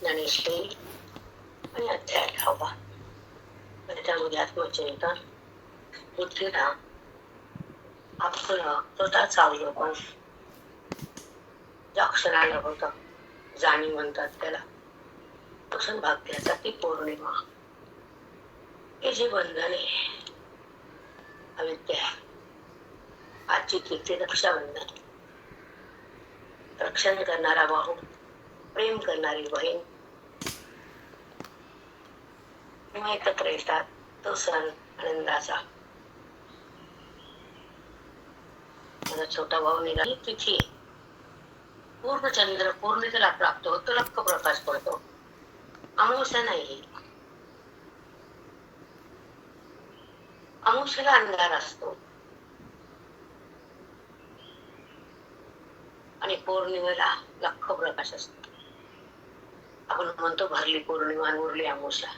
ज्ञानेश्वरी आणि अध्याय अठावा त्याच्यामध्ये आत्मचिंतन बुद्धीला आपलं स्वतःच अवलोकन ज्या क्षणाला होतं जाणीव म्हणतात त्याला क्षण भाग्याचा ती पौर्णिमा हे जे बंधने अविद्या आजची कीर्ती रक्षाबंधन. रक्षण करणारा भाऊ प्रेम करणारी बहीण. एकत्र येतात तो सण आनंदाचा. माझा छोटा भाऊ निघाली तिथी पूर्ण चंद्र पूर्णितेला प्राप्त होतो लक्क प्रकाश पडतो. अमावस्या नाही. अमावस्याला अंधार असतो. आणि पौर्णिमेला लख प्रकाश असतो. आपण म्हणतो भरली पौर्णिमा आणि उरली आमोशा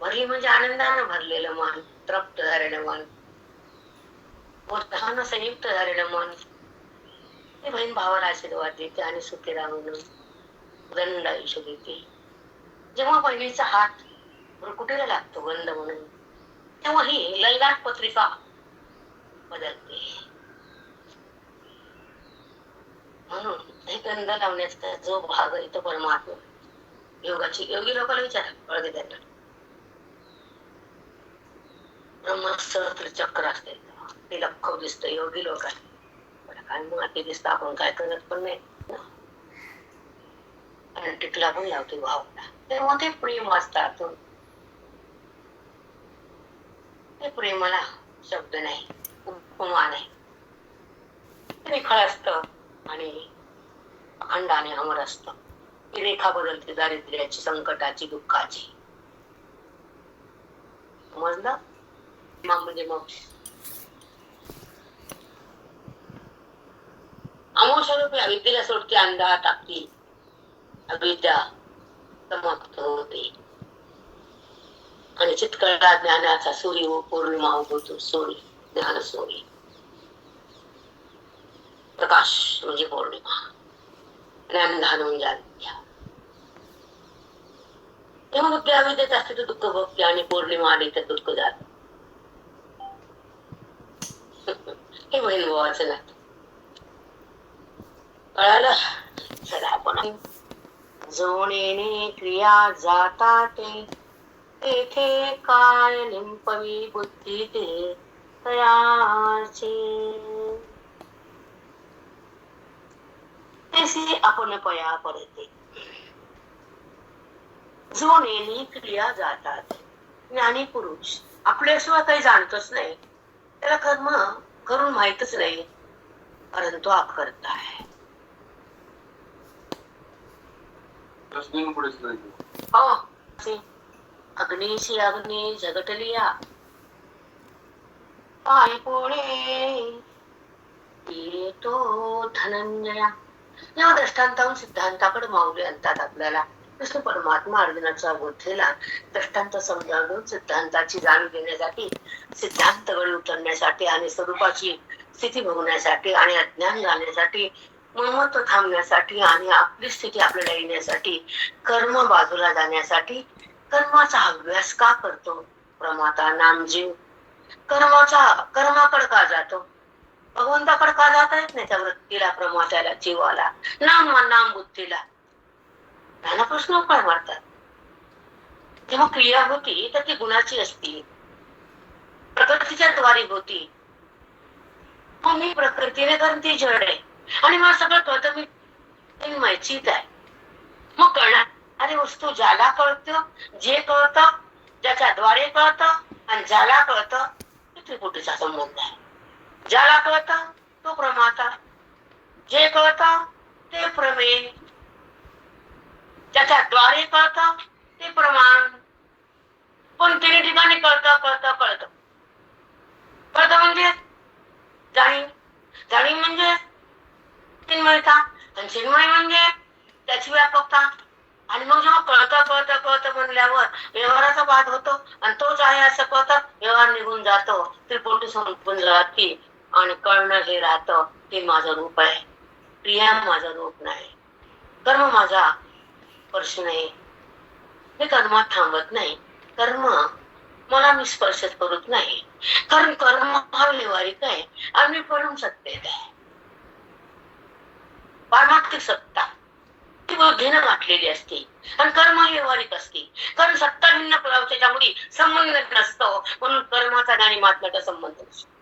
भरली म्हणजे आनंदानं भरलेलं मन तृप्त झालेलं मन. मोठ्यानं संयुक्त झालेलं मन. ते बहीण भावाला आशीर्वाद देते आणि सुखी राहा म्हणून आयुष्य देते. जेव्हा बहिणीचा हात भ्रुकुटीला लागतो गंध म्हणून तेव्हा ही लैलाट पत्रिका बदलते. म्हणून हे गंध लावण्याचा जो भाग आहे तो परमात्मा. योगाची योगी लोकांना विचार कळते त्यांना. ब्रह्मस्त्र चक्र असते. ते लख दिसत योगी लोकांना काय माती दिसत आपण काय करत पण नाही. आणि टिकला पण लावतो भावना. तेव्हा ते प्रेम असतात ते प्रेमाला शब्द नाही उपमा नाही. खळ निखळ आणि अखंड आणि अमर असत. ती रेखा बदलते दारिद्र्याची संकटाची दुःखाची. समजलं? म्हणजे मग अमोशा रूपी अविद्येला सोडते अंधा टाकती अविद्या समाप्त होते. आणि चितकळा ज्ञानाचा सूर्य व पौर्णिमा होतो सूर्य ज्ञान सूर्य प्रकाश म्हणजे पौर्णिमा ज्ञानधान म्हणजे अविद्या तेव्हा बुद्धी अविद्येत असते तर दुःख भक्ती आणि पौर्णिमा आली तर दुःख जात हे बहीण भावाचं नात. कळालं? चला आपण. जोडीने क्रिया जाता ते तेथे काय लिंपवी बुद्धी ते तयाचे तेसी आपण पया परते जोडीने क्रिया जातात ज्ञानी पुरुष आपल्याशिवाय काही जाणतच नाही. त्याला कर्म करून माहितच नाही परंतु आकर्ता आहे हो, प्रश्न अग्नि जायचं अग्नी झगटलिया पाय पोळे. येतो धनंजया. या दृष्टांताहून सिद्धांताकडे माऊली आणतात आपल्याला. कृष्ण परमात्मा अर्जुनाच्या बुद्धीला दृष्टांत समजावून सिद्धांताची जाणीव घेण्यासाठी सिद्धांत गळी उतरण्यासाठी आणि स्वरूपाची स्थिती बघण्यासाठी आणि अज्ञान जाण्यासाठी ममत्व थांबण्यासाठी आणि आपली स्थिती आपल्याला येण्यासाठी कर्म बाजूला जाण्यासाठी कर्माचा अभ्यास का करतो? प्रमाता नामजीव. कर्माचा कर्माकडे का जातो? भगवंताकडे का जाता येत नाही त्या वृत्तीला प्रमात्याला जीवाला? नाम नाम बुद्धीला. त्यांना प्रश्न काय मारतात. जेव्हा क्रिया होती तर ती गुणाची असती. प्रकृतीच्या द्वारे होती. मग मी प्रकृतीने कारण ती जड आहे. आणि मला सगळं कळतं मी मी आहे. मग कळणार अरे वस्तू ज्याला कळत जे कळतं ज्याच्या द्वारे कळतं आणि ज्याला कळतं ते त्रिपुटीचा संबंध आहे. ज्याला कळतं तो प्रमाता. जे कळतं ते प्रमेय त्याच्या द्वारे कळतं ते प्रमाण. पण तिने ठिकाणी कळतं कळतं कळतं. कळतं म्हणजे? जाणीव. जाणीव म्हणजे चिन्मयता. आणि चिन्मय म्हणजे त्याची व्यापकता. आणि मग जेव्हा कळतं कळतं कळतं म्हणल्यावर व्यवहाराचा वाद होतो. आणि तोच आहे असं कळतं व्यवहार निघून जातो. त्रिपोटी संपून जाते. आणि कळणं हे राहतं ते माझं रूप आहे. क्रिया माझं रूप नाही. कर्म माझा स्पर्श नाही. मी कर्मात थांबत नाही. कर्म मला मी स्पर्श करत नाही. कारण कर्म हा व्यवहारिक आहे. आणि परम सत्तेत आहे. पारमार्थिक सत्ता ती बुद्धीनं गाठलेली असते. आणि कर्म व्यवहारिक असते. कारण सत्ता भिन्न त्याच्यामुळे संबंध नसतो. म्हणून कर्माचा आणि महात्म्याचा संबंध नसतो.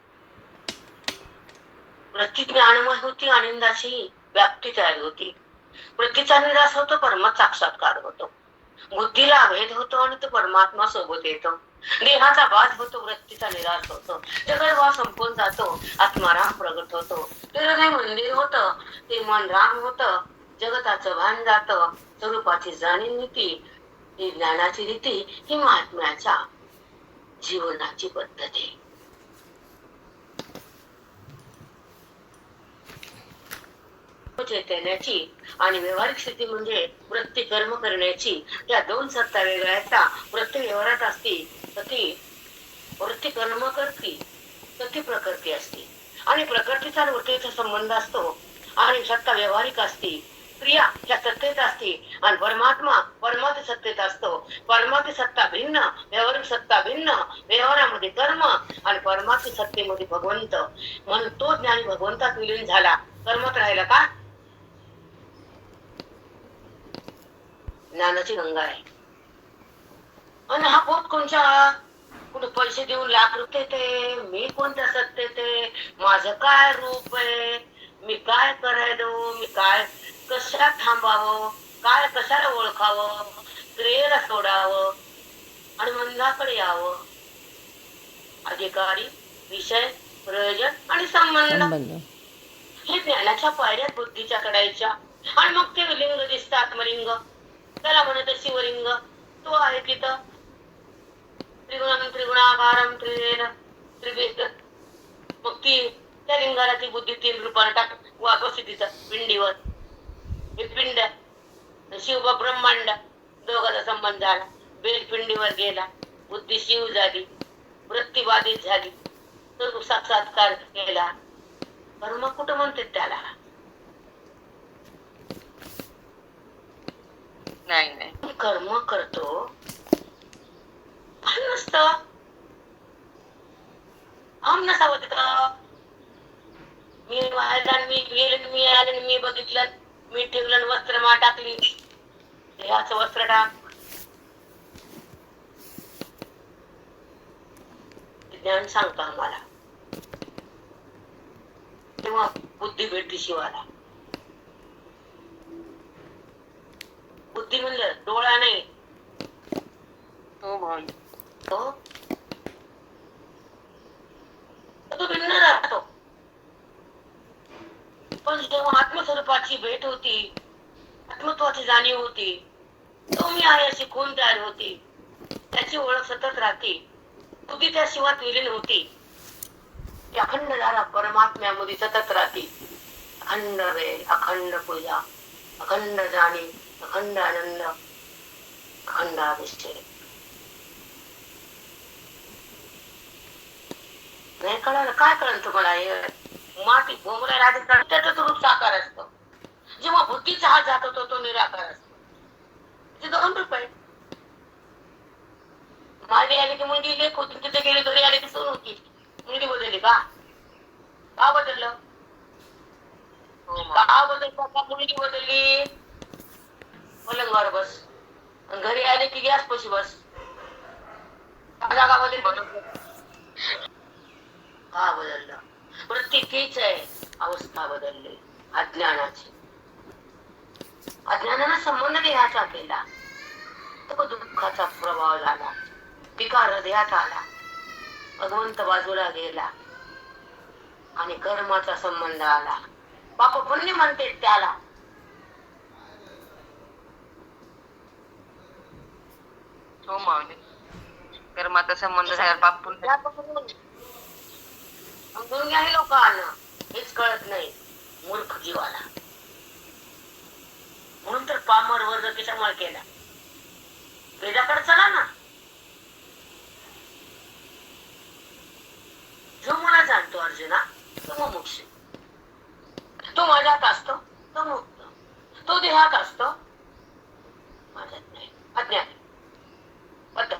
वृत्ती ज्ञानमय होती आनंदाची व्याप्ती तयार होती. वृत्तीचा निराश होतो परमात साक्षात्कार होतो. बुद्धीला अभेद होतो आणि तो परमात्मा सोबत येतो. देहाचा बाध होतो वृत्तीचा निराश होतो. जगदभाव संपून जातो आत्माराम प्रगट होतो. ते मंदिर होत ते मन राम होत. जगताचं भान जात स्वरूपाची जाणीव नीती ही ज्ञानाची रीती ही महात्म्याच्या जीवनाची पद्धती. चैतन्याची आणि व्यवहारिक स्थिती म्हणजे वृत्ती कर्म करण्याची या दोन सत्ता वेगळ्या वृत्ती व्यवहारात असती तर ती वृत्ती कर्म करती तर ती प्रकृती असते. आणि प्रकृतीचा आणि वृत्तीचा संबंध असतो. आणि सत्ता व्यवहारिक असती क्रिया या सत्तेत असते आणि परमात्मा परमात्म सत्तेत असतो. परमात्म सत्ता भिन्न व्यवहारिक सत्ता भिन्न व्यवहारामध्ये कर्म आणि परमात्म सत्तेमध्ये भगवंत. म्हणून तो ज्ञानी भगवंतात विलीन झाला. कर्मात राहिला का? ज्ञानाची गंगा आहे. आणि हा पोट कोणच्या? कुठे पैसे देऊन लाख रुपये ते? मी कोणत्या सत्तेत आहे माझं काय रूप आहे? मी काय करायलो? मी काय कशात थांबावं? काय कशाला ओळखावं? क्रियेला सोडावं? आणि मंदाकडे यावं? अधिकारी विषय प्रयोजन आणि संबंध. हे ज्ञानाच्या पायऱ्या बुद्धीच्या कडायच्या आणि मग ते लिंग दिसतं आत्मलिंग त्याला म्हणत शिवलिंग. तो आहे तिथं. त्रिगुणम त्रिगुणाकारम त्रिवेद त्रिवेद मग ती त्या लिंगाला ती बुद्धी तीन रूपाने टाक. वाकवशी तिथं पिंडीवर. हे पिंड शिव ब्रह्मांड दोघाचा संबंध झाला. बेलपिंडीवर गेला. बुद्धी शिव झाली. वृत्ती बाधित झाली. तर साक्षात्कार केला. मग कुठं म्हणते त्याला? नाही नाही. कर्म करतो. भान नसत. भान नसावं तिथं. मी वाहिला मी गेले मी आले मी बघितलं. मी ठेवलं आणि वस्त्र मा टाकली. देहाचं वस्त्र टाक. ज्ञान सांगतो आम्हाला. तेव्हा बुद्धी भेटली शिवाला बुद्धी म्हणलं डोळा नाही. हो तो? तो भिन्न राहतो. पण जेव्हा आत्मस्वरूपाची भेट होती आत्मत्वाची जाणीव होती तो मी आहे अशी कोण तयार होती. त्याची ओळख सतत राहते. बुद्धी त्या शिवात विलीन होती अखंड धारा परमात्म्यामध्ये सतत राहते. अखंड वेळ अखंड पूजा अखंड जाणीव अखंड आनंद अखंड अभिषेक नाही कळालं काय कळलं तुम्हाला हे माती राहते तर त्याचं रूप साकार असतं जेव्हा बुद्धीचा हात जातो तो तो निराकार असतो ते दोन रुपये मागे आली की मुलगी लेख होती तिथे गेली घरी आली की सून होती मुलगी बदलली का का बदललं. का बदललं का मुलगी बदलली पलंगावर बस. घरी आले की गॅस पशी बस. जागामध्ये जागा बदलली का बदललं? वृत्ती आहे. अवस्था बदलली. अज्ञानाची. अज्ञानानं संबंध देहाचा केला. तो दुःखाचा प्रभाव झाला. पिका हृदयात आला. भगवंत बाजूला गेला. आणि कर्माचा संबंध आला. बाप पुण्य म्हणते त्याला? हो माऊली कर्माचा संबंध झाल्यावर पाप पुण्य दुनियाही लोक आलं. हेच कळत नाही. मूर्ख जीवाला. म्हणून तर पामर वर्ग मळ केला. वेदाकडे चला ना. जो मला जाणतो अर्जुना तो मुमुक्ष. तो माझ्यात असतो देहात असतो. माझ्यात नाही. अज्ञान. बद्ध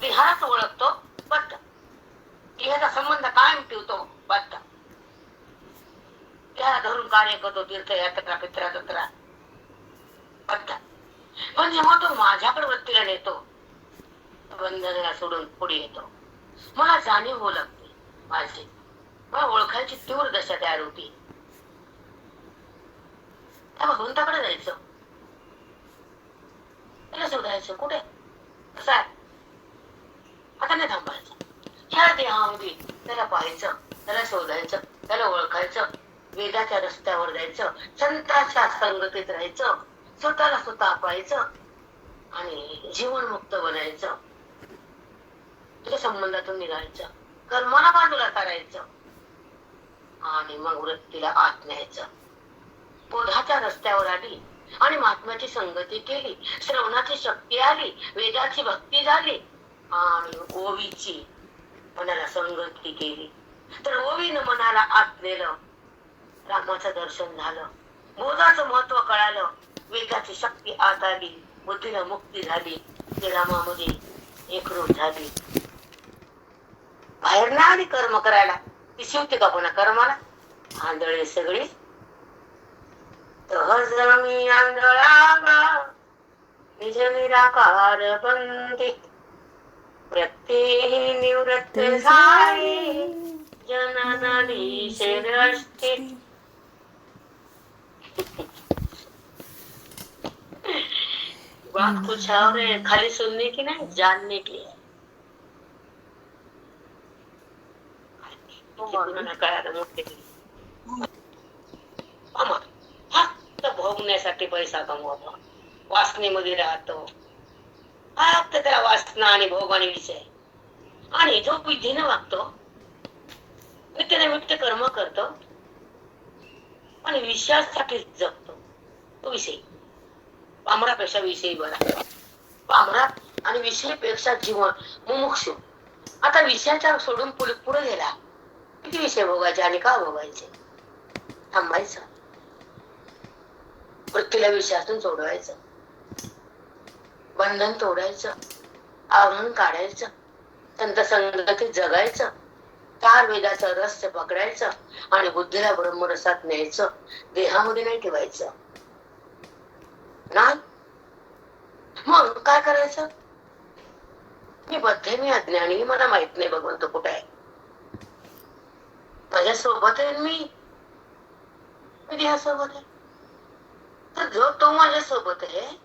विहारात ओळखतो बद्ध देहाचा संबंध कायम ठेवतो बद्ध त्याला धरून कार्य करतो तीर्थयात्रा पित्रा तत्रा बद्ध पण जेव्हा तो माझ्याकडे वृत्तीला नेतो. बंधनाला सोडून पुढे येतो. मला जाणीव होऊ लागते माझी. मला ओळखायची तीव्र दशा तयार होती. त्या भगवंताकडे जायचं. त्याला शोधायचं कुठे? कसं आहे आता नाही थांबायचं ह्या देहामध्ये त्याला पाहायचं त्याला शोधायचं त्याला ओळखायचं वेदाच्या रस्त्यावर जायचं संतांच्या संगतीत राहायचं स्वतःला स्वतः पाहायचं आणि जीवनमुक्त बनायचं. तुझ्या संबंधातून निघायचं. कर्माला बाजूला करायचं आणि मग वृत्तीला आत न्यायचं. बोधाच्या रस्त्यावर आली. आणि महात्म्याची संगती केली. श्रवणाची शक्ती आली वेदाची भक्ती झाली. आणि ओवीची मनाला संगती केली. तर ओवीनं मनाला आत नेलं रामाचं दर्शन झालं. बोधाचं महत्त्व कळालं. वेदाची शक्ती आत आली बुद्धीला मुक्ती झाली. ते रामामध्ये एकरूप झाली. बाहेर ना आली कर्म करायला. ती शिवते का पुन्हा कर्माला? आंधळे सगळी निज निराकार बंदी. प्रत्येक निवृत्त झाली जननाली शिरष्टी बात कुछ और है खाली सुनने की नहीं? जानने की है अमर फक्त पैसा कमवतो वासनेमध्ये राहतो. फक्त त्याला वासना आणि भोग आणि विषय आणि जो विधीने वागतो नित्य कर्म करतो आणि विषयासाठी जगतो. तो विषय. पामरापेक्षा विषयी बरा. पामरा आणि विषयपेक्षा जीवन मुमुक्षु. आता विषयाच्या सोडून पुढे पुढे गेला. किती विषय भोगायचे आणि का भोगायचे? थांबायचं. वृत्तीला विषयातून सोडवायचं. बंधन तोडायचं आवरण काढायचं संत संगतीत जगायचं चार वेदाचं रहस्य पकडायचं आणि बुद्धीला ब्रह्मरसात न्यायचं देहामध्ये नाही ठेवायचं. नाही? मग काय करायचं? मी बद्ध मी अज्ञानी मला माहीत नाही भगवंत कुठे आहे. माझ्या सोबत आहे मी. मी देहासोबत आहे. तर जो तो माझ्यासोबत आहे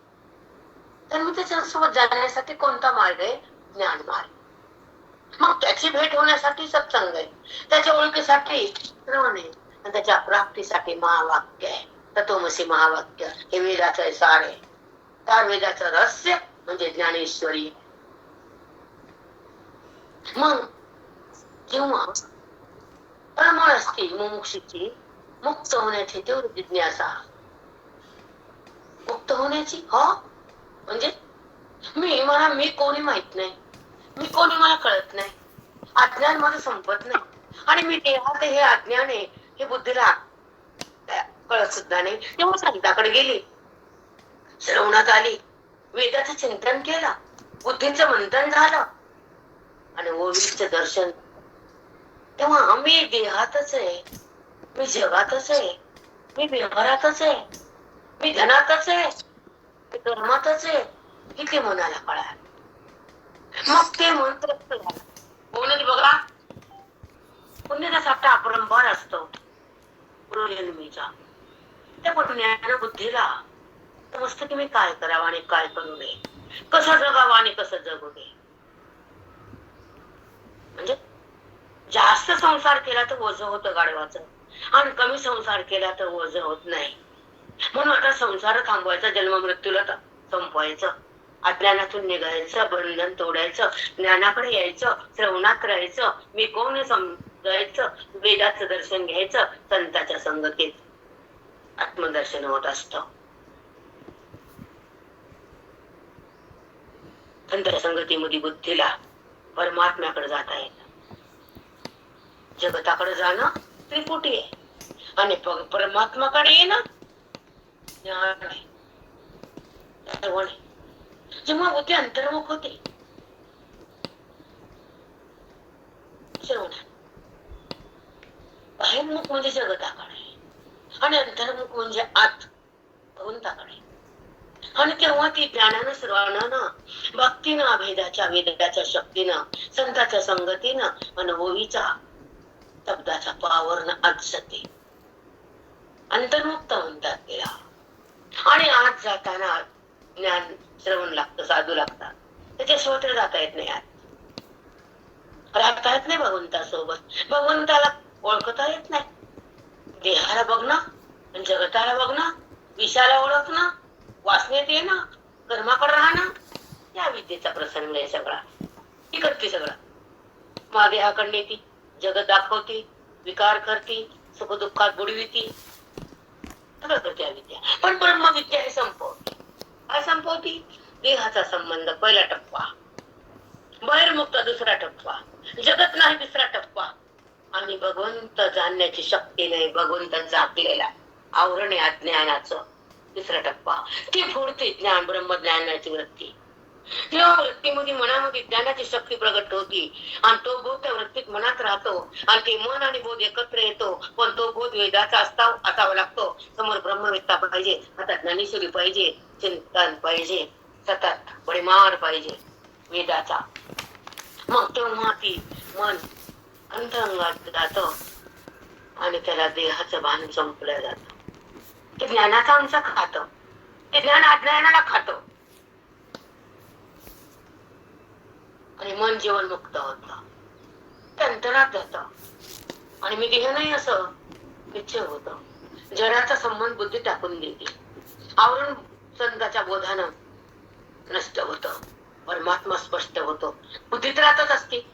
तर मी त्याच्यासोबत जाण्यासाठी कोणता मार्ग आहे? ज्ञान मार्ग. मग त्याची भेट होण्यासाठी सत्संग आहे. त्याच्या ओळखीसाठी श्रवण आहे. आणि त्याच्या प्राप्तीसाठी महावाक्य आहे. तत्वमसी महावाक्य. हे वेदाचं आहे सार आहे. त्या वेदाचं रहस्य म्हणजे ज्ञानेश्वरी. मग जेव्हा प्रमाण असते मुमुक्षीची मुक्त होण्याची तेवढी जिज्ञासा मुक्त होण्याची? हो? म्हणजे मी मला मी कोणी माहीत नाही. मी कोणी मला कळत नाही. अज्ञान मला संपत नाही. आणि मी देहात हे अज्ञान आहे हे बुद्धीला कळत सुद्धा नाही. तेव्हा संताकडे गेली. श्रवणात आली. वेदाचं चिंतन केलं. बुद्धीचं मंथन झालं. आणि ओवीचं दर्शन. तेव्हा आम्ही देहातच आहे. मी जगातच आहे. मी व्यवहारातच आहे. मी धनातच आहे मी धर्मातच आहे किती मनाला कळा मग ते मंत्र बोलत बघा. पुण्याचा साठा अपरंपार असतो. पूर्वजन्मीचा त्या पुण्यानं बुद्धीला. समजतं की मी काय करावं आणि काय करू नये? कसं जगावं आणि कसं जगू नये? म्हणजे जास्त संसार केला तर ओझ होतं गाडवाचं आणि कमी संसार केला तर ओझ होत नाही. म्हणून आता संसार थांबवायचा जन्म मृत्यूला संपवायचं. अज्ञानातून निघायचं बंधन तोडायचं ज्ञानाकडे यायचं श्रवणात राहायचं मी कोण समजायचं? वेदाचं दर्शन घ्यायचं संताच्या संगतीत. आत्मदर्शन होत असतं. संताच्या संगतीमध्ये बुद्धीला परमात्म्याकडे जाता येत. जगताकडे जाणं त्रिपुटी आहे. आणि परमात्माकडे येणं ज्ञान आहे श्रवण जेव्हा बुद्धी अंतर्मुख होते श्रवण बाहेरमुख म्हणजे जगताकडे आणि अंतर्मुख म्हणजे आत भगवंताकडे आणि तेव्हा ती ज्ञानानं श्रवणानं भक्तीनं अभेदाच्या वेदाच्या शक्तीनं संताच्या संगतीनं अनुभवीचा शब्दाच्या पावरनं आत जाते अंतर्मुक्त म्हणतात तिला आणि आत जाताना ज्ञान श्रवण लागतं साधू लागतात. त्याच्या स्वतः जाता येत नाही आत. राहता येत नाही भगवंतासोबत भगवंताला ओळखता येत नाही. देहाला बघणं जगताला बघणं विषाला ओळखणं वासनेत येणं कर्माकडे राहणं या विद्येचा प्रसंग आहे सगळा. ती करते सगळा. मा देहाकडे ती जगत दाखवते विकार करते सुखदुःखात बुडविती सगळं करते विद्या पण ब्रह्मविद्या हे संपवते. काय संपवती? देहाचा संबंध पहिला टप्पा. बहिर्मुक्त दुसरा टप्पा. जगत नाही तिसरा टप्पा. आणि भगवंत जाणण्याची शक्ती नाही भगवंत जागलेला. आवरण या ज्ञानाचं तिसरा टप्पा. ती फुडते ज्ञान ब्रह्मज्ञानाची वृत्ती. तेव्हा वृत्तीमध्ये मनामध्ये ज्ञानाची शक्ती प्रगट होती. आणि तो बोध त्या वृत्तीत मनात राहतो. आणि ते मन आणि बोध एकत्र येतो. पण तो बोध वेदाचा असता असावा लागतो. समोर ब्रह्मवेत्ता पाहिजे. आता ज्ञानेश्वरी पाहिजे. चिंतन पाहिजे. सतत परिमार पाहिजे. वेदाचा. मग तेव्हा ती मन अंतरंगात जात. आणि त्याला देहाचं भान संपलं जात. ते ज्ञानाचा अंश खात. ते ज्ञान अज्ञानाला खातं. आणि मन जीवन मुक्त होत. अंतरात जात आणि मी देह नाही असं निश्चय होत. जराचा संबंध बुद्धी टाकून देते आवरण संताच्या बोधानं नष्ट होत. परमात्मा स्पष्ट होतो. बुद्धी तर असते.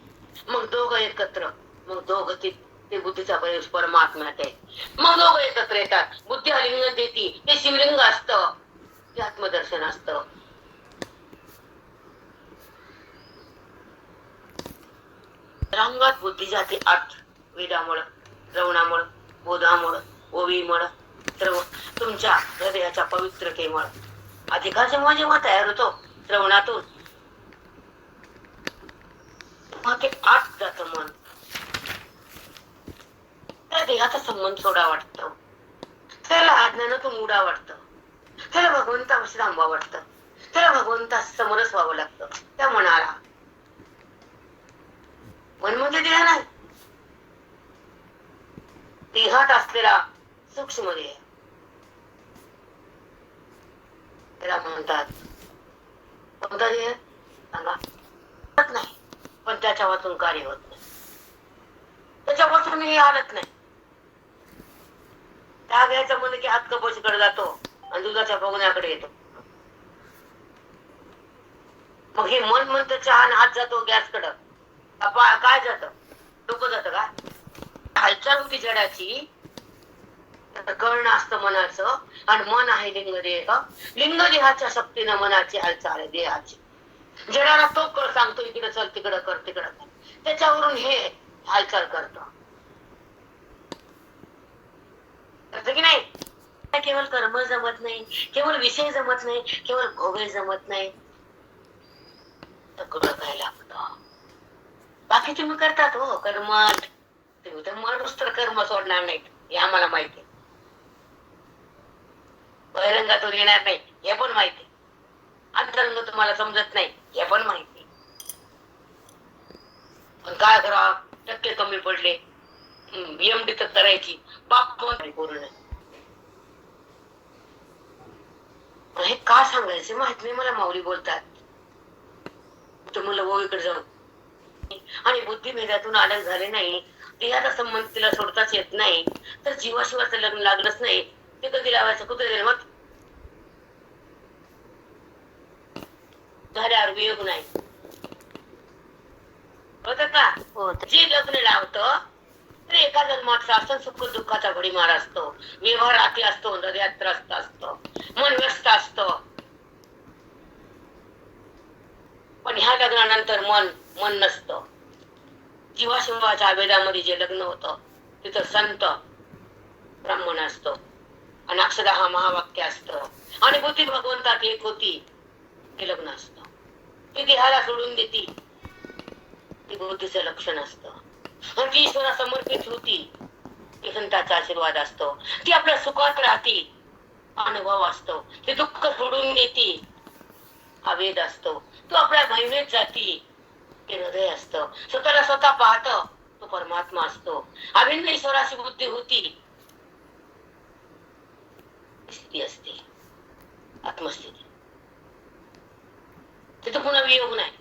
मग दोघं एकत्र. मग दोघ ती ते बुद्धीचा प्रवेश परमात्म्यात आहे. मग दोघं एकत्र येतात. बुद्धी आलिंगन देती. ते शिवलिंग असत. ते आत्मदर्शन असतं. रंगात बुद्धी जाते आठ. वेदामुळं श्रवणामुळं बोधामुळं ओवीमुळं सर्व तुमच्या हृदयाच्या पवित्रतेमुळं. अधिकार जेव्हा जेव्हा तयार होतो श्रवणातून तेव्हा ते आत जात मन. त्या देहाचा संबंध सोडा वाटतो. त्याला आज्ञानातून उडा वाटतं. त्याला भगवंतापाशी थांबवा वाटतं. त्याला भगवंता समरस व्हावं लागतं. त्या मनाला मन म्हणजे देह नाही. देहात असलेला सूक्ष्म देह. त्याला म्हणतात कोणता देह? सांगा. नाही पण त्याच्या वाचून कार्य होत नाही. त्याच्या वाचून हे हालत नाही. त्या घ्यायचं म्हणजे की हात कपोशीकडे जातो आणि दुधाच्या बघण्याकडे येतो. मग हे मन म्हणतं चहा आणि हात जातो गॅस कडं काय जात? डोकं जात का? हालचाल होती जडाची. कर्ण असतं मनाचं. आणि मन आहे लिंग देह लिंग देहाच्या शक्तीनं मनाची हालचाल आहे देहाची. जडाला तो कळ सांगतो इकडे चल तिकडं कर तिकडं कर. त्याच्यावरून हे हालचाल करत. की नाही? केवळ कर्म जमत नाही केवळ विषय जमत नाही केवळ भोगे जमत नाही. सगळं काय लागतं. बाकी तुम्ही करतात हो कर्म तर माणूस तर कर्म सोडणार नाहीत हे आम्हाला माहिती बहिरंगातून येणार नाही हे पण माहिती अंतरंग तुम्हाला समजत नाही हे पण माहिती पण काय करा टक्के कमी पडले. बीएमडी तर करायची. बाप पण हे का सांगायचे? माहीत नाही मला माऊली बोलतात. तुम्हाला ओळीकडे जाऊ. आणि बुद्धिभेदातून अलग झाले नाही. देहाचा संबंध तिला सोडताच येत नाही. तर जीवाशिवाचं लग्न लागलंच नाही. ते कधी लावायचं? कुठे मग? झाल्यावर वियोग नाही. होत का? जे लग्न लावतं तर एका जन्मात शासन सुख दुःखाचा भडीमार असतो. व्यवहार अति असतो हृदयात त्रस्त असतो. मन व्यस्त असतो. पण ह्या लग्नानंतर मन मन नसतं. जीवाशिवाच्या आवेदामध्ये जे लग्न होतं तिथं संत ब्राह्मण असतो. आणि अक्षदा हा महावाक्य असतं. आणि बुद्धी भगवंतात एक होती हे लग्न असतं. ती देहाला सोडून देती. ती बुद्धीचं लक्षण असतं. आणि ती ईश्वरा समर्पित होती. ती संतांचा आशीर्वाद असतो. ती आपल्या सुखात राहती. अनुभव असतो. ते दुःख सोडून देती. हा वेद असतो. तो आपल्या महिमेत जाती. ते हृदय असतं. स्वतःला स्वतः पाहत तो परमात्मा असतो. अभिन्न ईश्वराची बुद्धी होती. स्थिती असते. आत्मस्थिती. तिथं पुन्हा वियोग नाही.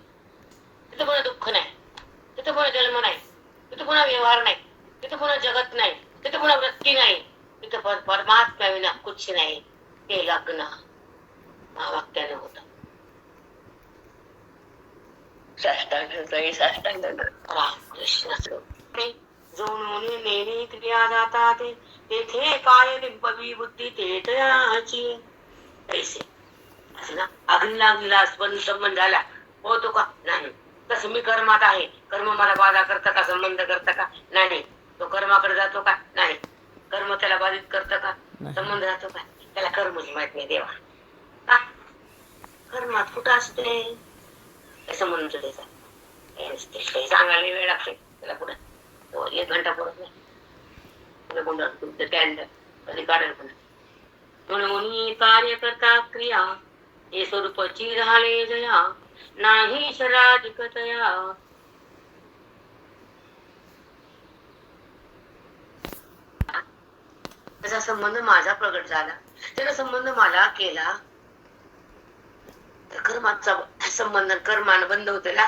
तिथं पुन्हा दुःख नाही. तिथं पुन्हा जन्म नाही. तिथं पुन्हा व्यवहार नाही. तिथं पुन्हा जगत नाही. तिथं पुन्हा वृत्ती नाही. तिथं पर- परमात्मा विना कुछ नाही. हे लग्न. महावाक्याने होतं. साष्टांग साष्टांग क्रिया जातात तेथे काय लिंपवी बुद्धी ते तयाची ऐसे असं ना स्पंद संबंध झाला होतो का? नाही. तसं मी कर्मात आहे कर्म मला बाधा करतं का? संबंध करतं का नाही. तो कर्माकडे जातो का नाही कर्म त्याला बाधित करतं का? संबंध राहतो का त्याला कर्मच माहीत नाही. देवा का कर्मात कुठं असते? असं म्हणून त्याचा हे नसते. काही सांगायला वेळ लागते. त्याला कुठं एक घंटा पुरत नाही त्याला कधी काढेल पण म्हणून कार्य करता क्रिया हे स्वरूपाची झाले जया. नाही शराधिकतया. त्याचा संबंध माझा प्रगट झाला. त्याचा संबंध मला केला. तर कर्माचा संबंध कर्मान बंद होते ना?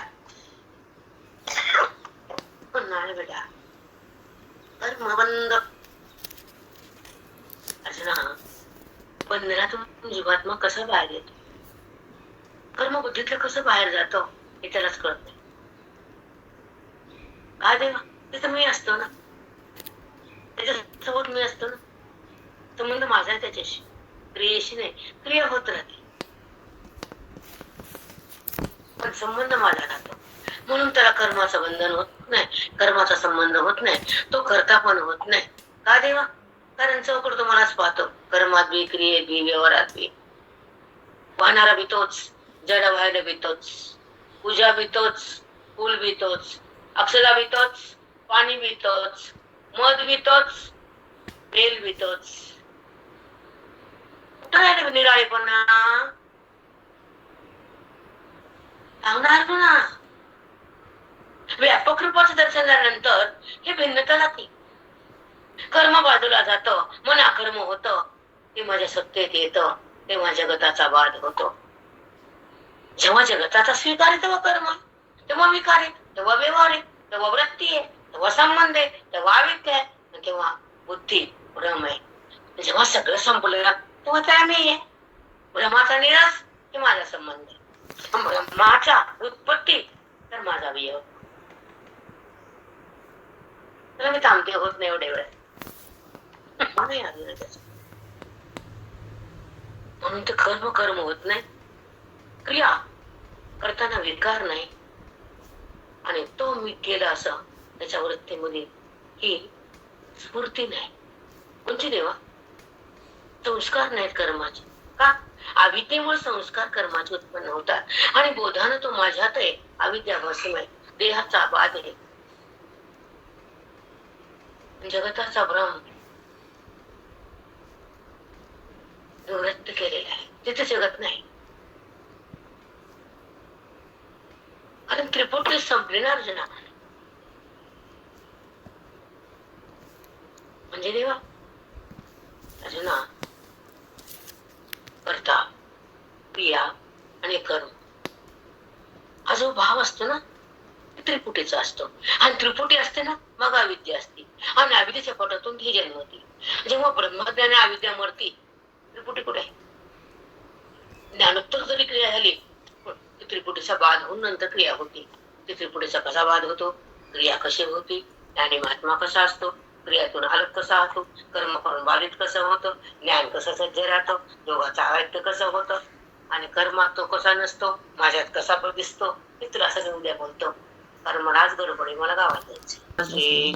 पण नाही बेटा. कर्म बंद. असं बंधनातून जीवात्मा कसा बाहेर येतो? कर्म बुद्धीतलं कसं बाहेर जातो? हे त्यालाच कळत नाही. काय देवा तिथं मी असतो ना? त्याच्यासोबत मी असतो ना? संबंध माझा आहे त्याच्याशी. क्रियेशी नाही. क्रिया होत राहते. पण संबंध माझा राहतो म्हणून त्याला कर्माचं बंधन होत नाही. कर्माचा संबंध होत नाही. तो करता पण होत नाही. का देवा? कारण चौकड तुम्हालाच पाहतो. कर्मात बी क्रियेत बी व्यवहारात बी. पाहणारा बी तोच. जड व्हायला बी तोच. पूजा बी तोच. फुल बी तोच. अक्षरा बी तोच. पाणी बी तोच. मध बी तोच. तेल बी तोच. कुठं राहिले निराळेपणा. सांगणार ना. व्यापक रूपाचं दर्शन झाल्यानंतर हे भिन्नता जाते कर्म बाजूला जात मन अकर्म होत. ते माझ्या सत्तेत येत तेव्हा जगताचा वाद होतो. जेव्हा जगताचा स्वीकार आहे तेव्हा कर्म. तेव्हा विकार आहे तेव्हा व्यवहार आहे तेव्हा वृत्ती आहे तेव्हा संबंध आहे तेव्हा आवित्य आहे तेव्हा बुद्धी भ्रम आहे. जेव्हा सगळं संपलं तेव्हा त्या मी आहे भ्रमाचा निराश हे माझा संबंध आहे. भ्रमाचा उत्पत्ती तर माझा वियोग. तुला मी थांबते होत नाही एवढे वेळ म्हणून ते कर्म कर्म होत नाही. क्रिया करताना विकार नाही. आणि तो मी केला असं त्याच्या वृत्तीमध्ये ही स्फूर्ती नाही. कोणती देवा? संस्कार नाहीत कर्माचे. का? अविद्येमुळे संस्कार कर्माचे उत्पन्न होतात. आणि बोधानं तो माझ्यात आहे अविद्या आहे देहाचा बाद आहे. जगताचा भ्रम जो केलेला आहे. तिथे जगत नाही. कारण त्रिपुट संपली ना अर्जुना. म्हणजे देवा अर्जुना कर्ता क्रिया आणि कर्म हा जो भाव असतो ना त्रिपुटीचा असतो. आणि त्रिपुटी असते ना मग अविद्या असते. आणि अविद्याच्या पोटातून ही जन्म होती. जेव्हा ब्रह्मज्ञाने अविद्या मरती त्रिपुटी कुठे? आहे? ज्ञानोत्तर जरी क्रिया झाली त्रिपुटीचा बाध होऊन नंतर क्रिया होती. त्रिपुटीचा कसा बाध होतो? क्रिया कशी होती? ज्ञानी महात्मा कसा असतो? क्रियातून अलग कसा होतो कर्म करून बाधित कसं होतं? ज्ञान कसं सज्ज राहतं? योगाचा आयत्त कसं होतं? आणि कर्मात तो कसा नसतो? माझ्यात कसा दिसतो? हे तुला सगळं उद्या बोलतो. कारण मला आज गडबड मला गावात जायचं श्री